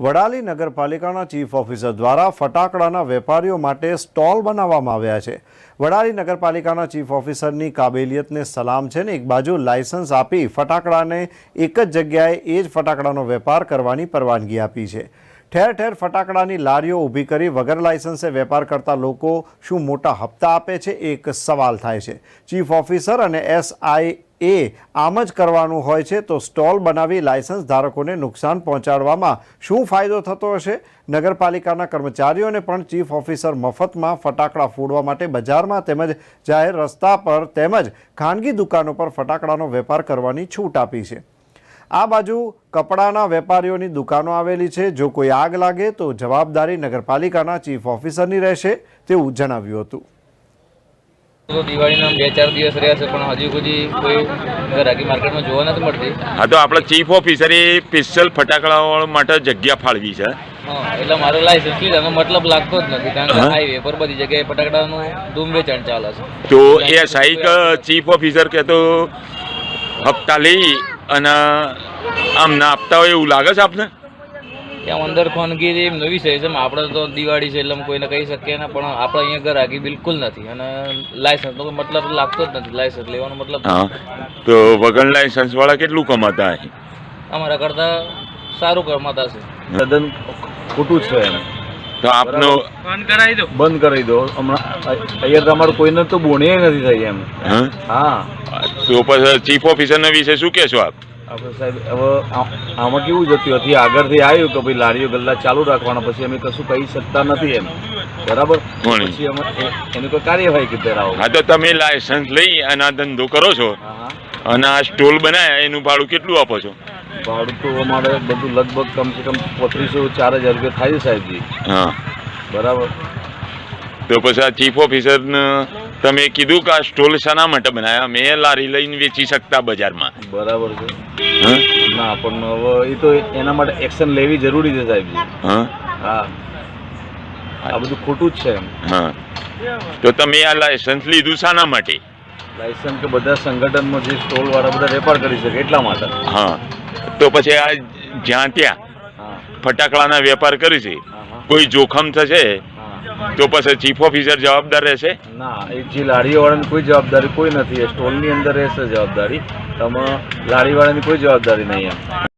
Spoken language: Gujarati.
વડાલી નગરપાલિકાના ચીફ ઓફિસર દ્વારા ફટાકડાના વેપારીઓ માટે સ્ટોલ બનાવવામાં આવ્યા છે. વડાલી નગરપાલિકાના ચીફ ઓફિસરની કાબેલિયતને સલામ છે ને એક બાજુ લાયસન્સ આપી ફટાકડાને એક જ જગ્યાએ એ જ ફટાકડાનો વેપાર કરવાની પરવાનગી આપી છે. ઠેર ઠેર ફટાકડાની લારીઓ ઊભી કરી વગર લાયસન્સે વેપાર કરતા લોકો શું મોટા હપ્તા આપે છે? એક સવાલ થાય છે. ચીફ ઓફિસર અને એસઆઈ એ આમ જ કરવાનું હોય છે, તો સ્ટોલ બનાવી લાયસન્સ ધારકોને નુકસાન પહોંચાડવામાં શું ફાયદો થતો હશે? નગરપાલિકાના કર્મચારીઓને પણ ચીફ ઓફિસર મફતમાં ફટાકડા ફોડવા માટે બજારમાં તેમજ જાહેર રસ્તા પર તેમજ ખાનગી દુકાનો પર ફટાકડાનો વેપાર કરવાની છૂટ આપી છે. આ બાજુ કપડાના વેપારીઓની દુકાનો આવેલી છે. જો કોઈ આગ લાગે તો જવાબદારી નગરપાલિકાના ચીફ ઓફિસરની રહેશે, તેવું જણાવ્યું હતું. તો દિવાળીના બે ચાર દિવસ રહ્યા છે પણ હજી સુધી કોઈ ગરાકી માર્કેટમાં જોવા નથી મળતી. હા તો આપણા ચીફ ઓફિસરે સ્પેશિયલ ફટાકડા માટે જગ્યા ફાળવી છે. એટલે મારો લાયસન્સ લીધાનો મતલબ લાગતો જ નથી કારણ કે હાઈવે પર બધી જગ્યાએ ફટાકડાનું ધૂમ વેચાણ ચાલે છે. તો એ સાઈક ચીફ ઓફિસર કે તો હપ્તા લઈ અને આમ ના આપતા હોય એવું લાગે છે આપને? ત્યાં અંદર ખાનગી એમ નવી છે આપણે તો દિવાળી છે એટલે અમે કોઈને કહી શકીએ ને પણ આપણે અહીંયા ગરાકી બિલકુલ નથી અને લાયસન્સ તો મતલબ લાગતો જ નથી લાયસન્સ લેવાનો મતલબ તો વગર લાયસન્સ વાળા કેટલું કમાતા અહીં? અમારા કરતા સારું કમાતા છે. તદ્દન ખોટું છે એમ. તો આપનો બંધ કરાવી દો. બંધ કરાવી દો. હમણાં અહીંયા તમારું કોઈને તો બોણે નથી થઈ એમ. હા? હા. તો પછી ચીફ ઓફિસરના વિશે શું કહેશો આપ? આપણે સાહેબ હવે આમાં કેવું જતું? હતી આગળથી આવ્યું કે ભાઈ લારીઓ ગલ્લા ચાલુ રાખવાના પછી અમે કશું કહી શકતા નથી એમ. બરાબર? પછી અમે એની કોઈ કાર્યવાહી કે કરાવો હા તો તમે લાયસન્સ લઈ અને આ ધંધો કરો છો. અને આ સ્ટોલ બનાવ્યા એનું ભાડું કેટલું આપો છો? ભાડું તો અમારે બધું લગભગ કમસે કમ પોત્રીસો ચાર હજાર રૂપિયા થાય છે સાહેબજી. હા. બરાબર? તો પછી આ ચીફ ઓફિસર તમે કીધું કે આ સ્ટોલ શાના માટે બનાવ્યા? મેં લારી લઈને વેચી શકતા બજારમાં. બરાબર છે. હા? ના પણ હવે એ તો એના માટે એક્શન લેવી જરૂરી છે સાહેબ. હા? હા. આ બધું ખોટું જ છે હા. તો તમે આ લાયસન્સ લીધું શાના માટે? લાયસન્સ કે બધા સંગઠનમાં જે સ્ટોલ વાળા બધા વેપાર કરી શકે એટલા માટે. હા. તો પછી આ જ્યાં ત્યાં ફટાકડાના વેપાર કરી છે. કોઈ જોખમ થશે? તો પછી ચીફ ઓફિસર જવાબદાર રહેશે? ના, એ જે લારીવાળાની કોઈ જવાબદારી કોઈ નથી. સ્ટોલની અંદર રહેશે જવાબદારી. તમે લારીવાળાની કોઈ જવાબદારી નહીં એમ.